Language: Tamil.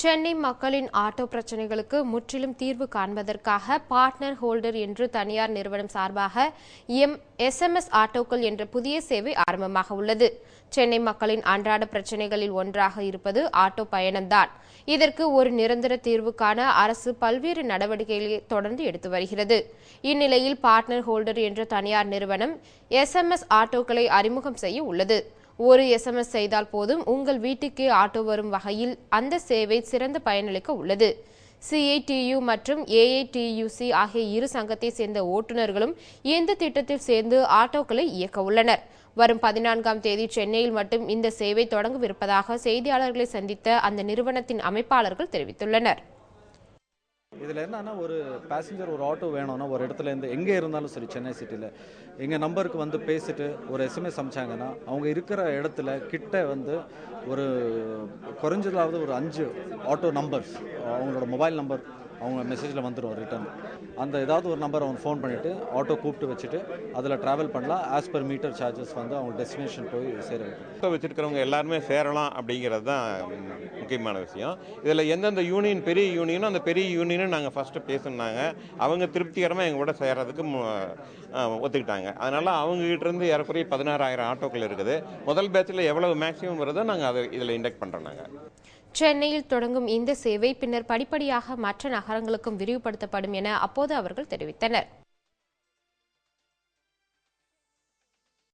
சென்னை மக்களின் ஆட்டோ பிரச்சினைகளுக்கு முற்றிலும் தீர்வு காண்பதற்காக பார்ட்னர் ஹோல்டர் என்று தனியார் நிறுவனம் சார்பாக எம் எஸ்எம்எஸ் ஆட்டோக்கள் என்ற புதிய சேவை ஆரம்பமாக உள்ளது. சென்னை மக்களின் அன்றாட பிரச்சினைகளில் ஒன்றாக இருப்பது ஆட்டோ பயணம்தான். இதற்கு ஒரு நிரந்தர தீர்வு காண அரசு பல்வேறு நடவடிக்கைகளை தொடர்ந்து எடுத்து வருகிறது. இந்நிலையில் பார்ட்னர் ஹோல்டர் என்ற தனியார் நிறுவனம் எஸ்எம்எஸ் ஆட்டோக்களை அறிமுகம் செய்ய உள்ளது. ஒரு எஸ்எம்எஸ் செய்தால் போதும். உங்கள் வீட்டுக்கே ஆட்டோ வரும் வகையில் அந்த சேவை சிறந்த பயனளிக்க உள்ளது. சிஐடியு மற்றும் ஏஐடியுசி ஆகிய இரு சங்கத்தை சேர்ந்த ஓட்டுநர்களும் இந்த திட்டத்தில் சேர்ந்து ஆட்டோக்களை இயக்க உள்ளனர். வரும் பதினான்காம் தேதி சென்னையில் மட்டும் இந்த சேவை தொடங்கவிருப்பதாக செய்தியாளர்களை சந்தித்த அந்த நிறுவனத்தின் அமைப்பாளர்கள் தெரிவித்துள்ளனர். இதில் என்னன்னா ஒரு பேசஞ்சர் ஒரு ஆட்டோ வேணும்னா ஒரு இடத்துல இருந்து எங்கே இருந்தாலும் சரி சென்னை சிட்டியில் எங்கள் நம்பருக்கு வந்து பேசிட்டு ஒரு எஸ்எம்எஸ் அமிச்சாங்கன்னா அவங்க இருக்கிற இடத்துல கிட்ட வந்து ஒரு குறைஞ்சதாவது ஒரு அஞ்சு ஆட்டோ நம்பர்ஸ் அவங்களோட மொபைல் நம்பர் அவங்க மெசேஜில் வந்துடும் ரிட்டர்ன் அந்த ஏதாவது ஒரு நம்பர் அவங்க ஃபோன் பண்ணிவிட்டு ஆட்டோ கூப்பிட்டு வச்சுட்டு அதில் ட்ராவல் பண்ணலாம். ஆஸ் பர் மீட்டர் சார்ஜஸ் வந்து அவங்க டெஸ்டினேஷன் போய் சேர வைக்கும். ஆட்டோ எல்லாருமே சேரலாம் அப்படிங்கிறது தான் முக்கியமான விஷயம். இதில் எந்தெந்த யூனியன் பெரிய யூனியனோ அந்த பெரிய யூனியனும் நாங்கள் ஃபஸ்ட்டு பேசினாங்க. அவங்க திருப்திகரமாக எங்கள் கூட சேரதுக்கு ஒத்துக்கிட்டாங்க. அதனால் அவங்ககிட்ட இருந்து ஏறக்குறைய பதினாறாயிரம் ஆட்டோக்கள் இருக்குது. முதல் பேட்சில் எவ்வளவு மேக்ஸிமம் வருதோ நாங்கள் அதை இதில் இண்டக்ட் பண்ணுறோம் நாங்கள் சென்னையில் தொடங்கும் இந்த சேவை பின்னர் படிப்படியாக மற்ற நகரங்களுக்கும் விரிவுபடுத்தப்படும் என அப்போது அவர்கள் தெரிவித்தனர்.